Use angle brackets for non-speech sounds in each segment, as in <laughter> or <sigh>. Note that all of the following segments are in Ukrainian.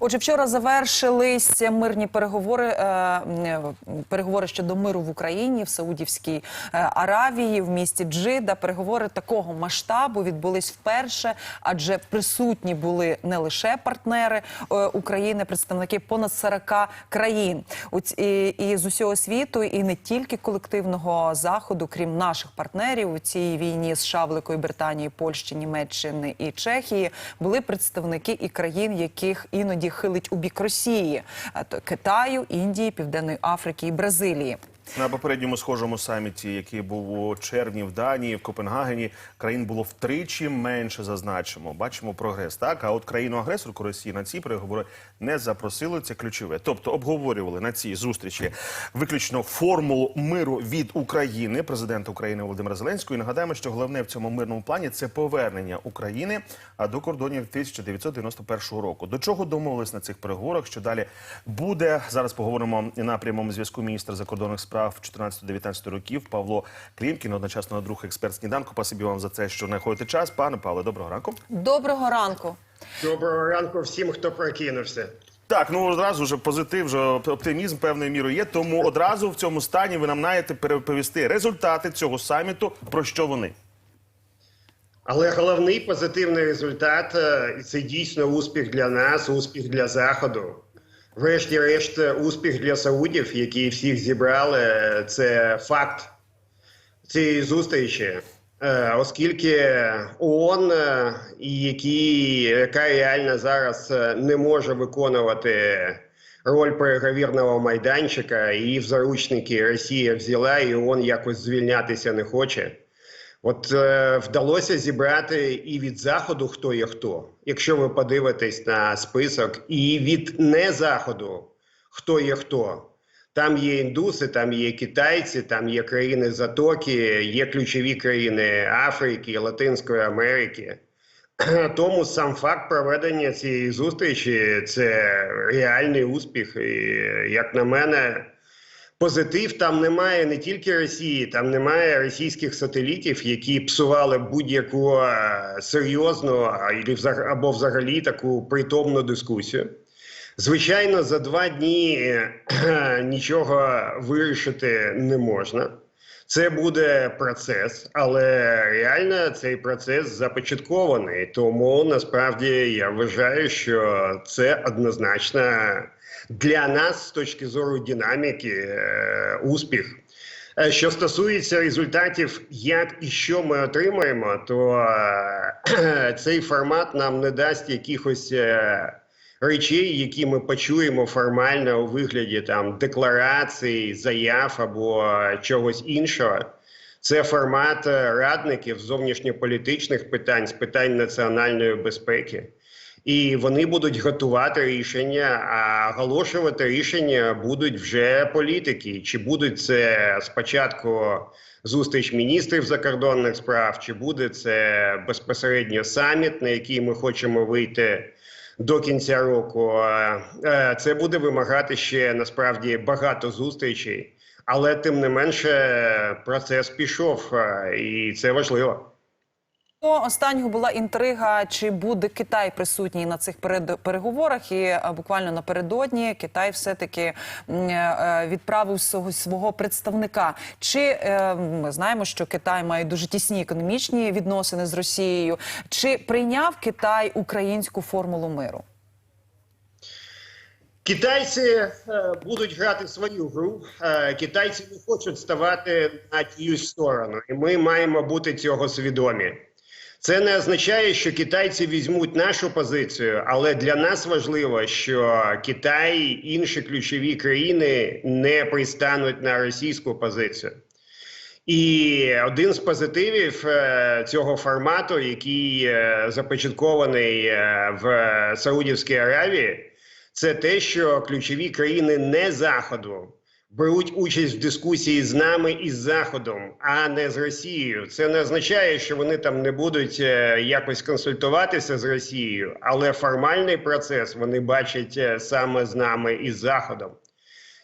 Отже, вчора завершились мирні переговори, е, переговори щодо миру в Україні в Саудівській е, Аравії в місті Джида. Переговори такого масштабу відбулись вперше, адже присутні були не лише партнери е, України, представники понад 40 країн і, і з усього світу, і не тільки колективного заходу, крім наших партнерів у цій війні США, Великої Британії, Польщі, Німеччини і Чехії, були представники і країн, яких іноді хилить у бік Росії, а то Китаю, Індії, Південної Африки і Бразилії. На попередньому схожому саміті, який був у червні в Данії, в Копенгагені, країн було втричі менше зазначимо. Бачимо прогрес. Так, а от країну-агресорку Росії на ці переговори не запросили. Це ключове. Тобто обговорювали на цій зустрічі виключно формулу миру від України, президента України Володимира Зеленського. І нагадаємо, що головне в цьому мирному плані це повернення України до кордонів 1991 року. До чого домовились на цих переговорах? Що далі буде зараз? Поговоримо на прямому зв'язку міністр закордонних справ 14-19 років Павло Клімкін, одночасно друг експерт сніданку. Пасибі вам за це, що знаходите час. Пане Павле, доброго ранку. Доброго ранку. Доброго ранку всім, хто прокинувся. Так, ну одразу вже позитив, вже оптимізм певною мірою є. Тому одразу в цьому стані ви нам маєте переповісти результати цього саміту. Про що вони? Але головний позитивний результат е, і це дійсно успіх для нас, успіх для Заходу. Врешті-решт, е, успіх для Саудів, які всіх зібрали. е, Це факт цієї зустрічі. Е, Оскільки ООН, які, яка реально зараз не може виконувати роль переговірного майданчика, її в заручники Росія взяла, і ООН якось звільнятися не хоче. От е, вдалося зібрати і від заходу хто є хто, якщо ви подивитесь на список, і від не заходу хто є хто. Там є індуси, там є китайці, там є країни Затоки, є ключові країни Африки, Латинської Америки. <clears throat> Тому сам факт проведення цієї зустрічі це реальний успіх. І, як на мене, позитив там немає не тільки Росії, там немає російських сателітів, які псували будь-яку е, серйозну або взагалі таку притомну дискусію. Звичайно, за два дні е, <clears throat> нічого вирішити не можна. Це буде процес, але реально цей процес започаткований. Тому насправді я вважаю, що це однозначно для нас з точки зору динаміки е, успіх. Е, Що стосується результатів, як і що ми отримаємо, то е, <clears throat> цей формат нам не дасть якихось речей, які ми почуємо формально у вигляді там декларацій, заяв або чогось іншого. Це формат е, радників зовнішньополітичних питань, з питань національної безпеки. І вони будуть готувати рішення, а оголошувати рішення будуть вже політики. Чи будуть це спочатку зустріч міністрів закордонних справ, чи буде це безпосередньо саміт, на який ми хочемо вийти до кінця року. Е, Це буде вимагати ще насправді багато зустрічей, але тим не менше процес пішов, е, і це важливо. Останнього була інтрига, чи буде Китай присутній на цих переговорах. І е, буквально напередодні Китай все-таки е, відправив свого, представника. Чи е, ми знаємо, що Китай має дуже тісні економічні відносини з Росією? Чи прийняв Китай українську формулу миру? Китайці е, будуть грати свою гру. Е, китайці не хочуть ставати на чиюсь сторону, і ми маємо бути цього свідомі. Це не означає, що китайці візьмуть нашу позицію, але для нас важливо, що Китай і інші ключові країни не пристануть на російську позицію. І один з позитивів е, цього формату, який е, започаткований е, в Саудівській Аравії, це те, що ключові країни не заходу беруть участь в дискусії з нами і з заходом, а не з Росією. Це не означає, що вони там не будуть е, якось консультуватися з Росією, але формальний процес вони бачать е, саме з нами і з заходом.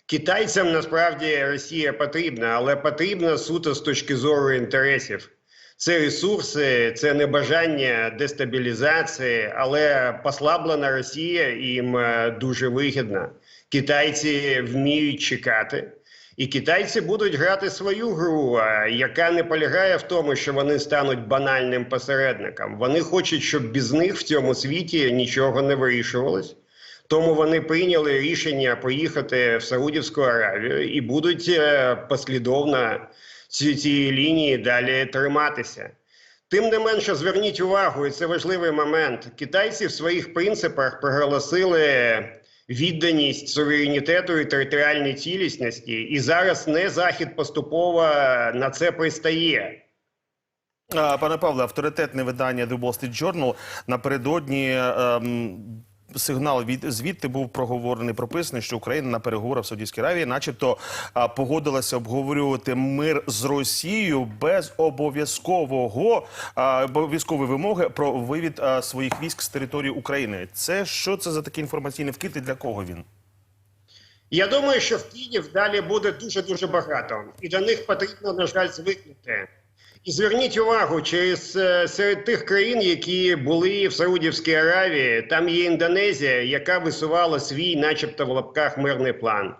Китайцям насправді Росія потрібна, але потрібна суто з точки зору інтересів. Це ресурси, це не бажання дестабілізації, але послаблена Росія їм е, дуже вигідна. Китайці вміють чекати. І китайці будуть грати свою гру, яка не полягає в тому, що вони стануть банальним посередником. Вони хочуть, щоб без них в цьому світі нічого не вирішувалось. Тому вони прийняли рішення поїхати в Саудівську Аравію і будуть е, послідовно цієї лінії далі триматися. Тим не менше, зверніть увагу, і це важливий момент. Китайці в своїх принципах проголосили відданість суверенітету і територіальній цілісності, і зараз не захід поступово на це пристає. Пане Павле, авторитетне видання The Wall Street Journal напередодні ем, сигнал від звідти був проговорений, прописаний, що Україна на переговорах в Саудівській Аравії, начебто, погодилася обговорювати мир з Росією без обов'язкового обов'язкової вимоги про вивід своїх військ з території України. Це що це за такий інформаційний вкид і для кого він? Я думаю, що в Київ далі буде дуже дуже багато, і до них потрібно, на жаль, звикнути. І зверніть увагу, через серед тих країн, які були в Саудівській Аравії, там є Індонезія, яка висувала свій, начебто, в лапках мирний план.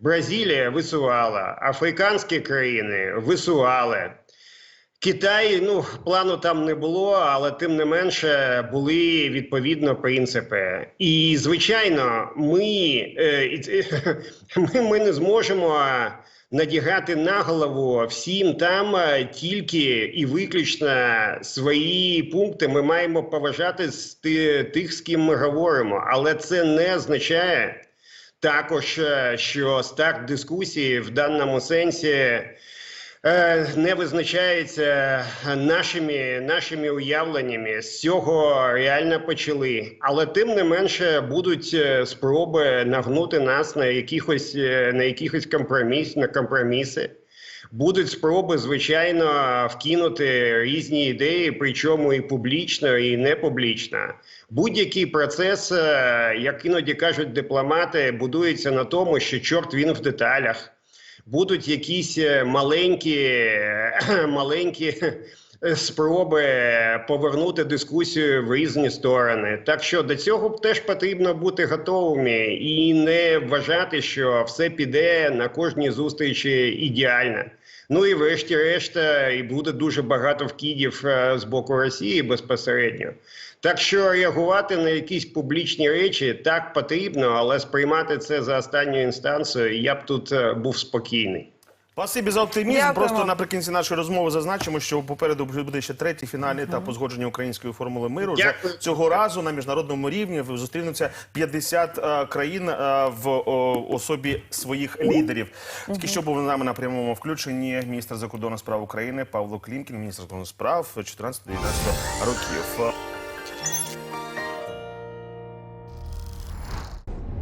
Бразилія висувала, африканські країни висували. Китай, ну плану там не було, але тим не менше були відповідно принципи. І звичайно, ми, е, <laughs> ми, ми не зможемо надягати на голову всім там е, тільки і виключно свої пункти. Ми маємо поважати з ти- тих, з ким ми говоримо, але це не означає також, е, що старт дискусії в даному сенсі. Е, не визначається нашими, нашими уявленнями. З цього реально почали. Але тим не менше будуть е, спроби нагнути нас на якихось, е, на якихось компроміс, на компроміси. Будуть спроби, звичайно, вкинути різні ідеї, причому і публічно, і не публічно. Будь-який процес, як іноді кажуть дипломати, будується на тому, що чорт він в деталях будуть якісь е, маленькі, е, <clears throat> маленькі е, спроби повернути дискусію в різні сторони. Так що до цього теж потрібно бути готовими і не вважати, що все піде на кожній зустрічі ідеально. Ну і врешті-решт е, і буде дуже багато вкидів е, з боку Росії безпосередньо. Так що реагувати на якісь публічні речі так потрібно, але сприймати це за останню інстанцію я б тут е, був спокійний. Спасибі за оптимізм. Просто наприкінці нашої розмови зазначимо, що попереду буде ще третій фінальний етап узгодження української формули миру. Вже Дякую. цього разу на міжнародному рівні зустрінуться 50 е, країн е, в о, особі своїх лідерів. Тільки що був з нами на прямому включенні міністр закордонних справ України Павло Клімкін, міністр закордонних справ 14-19 років.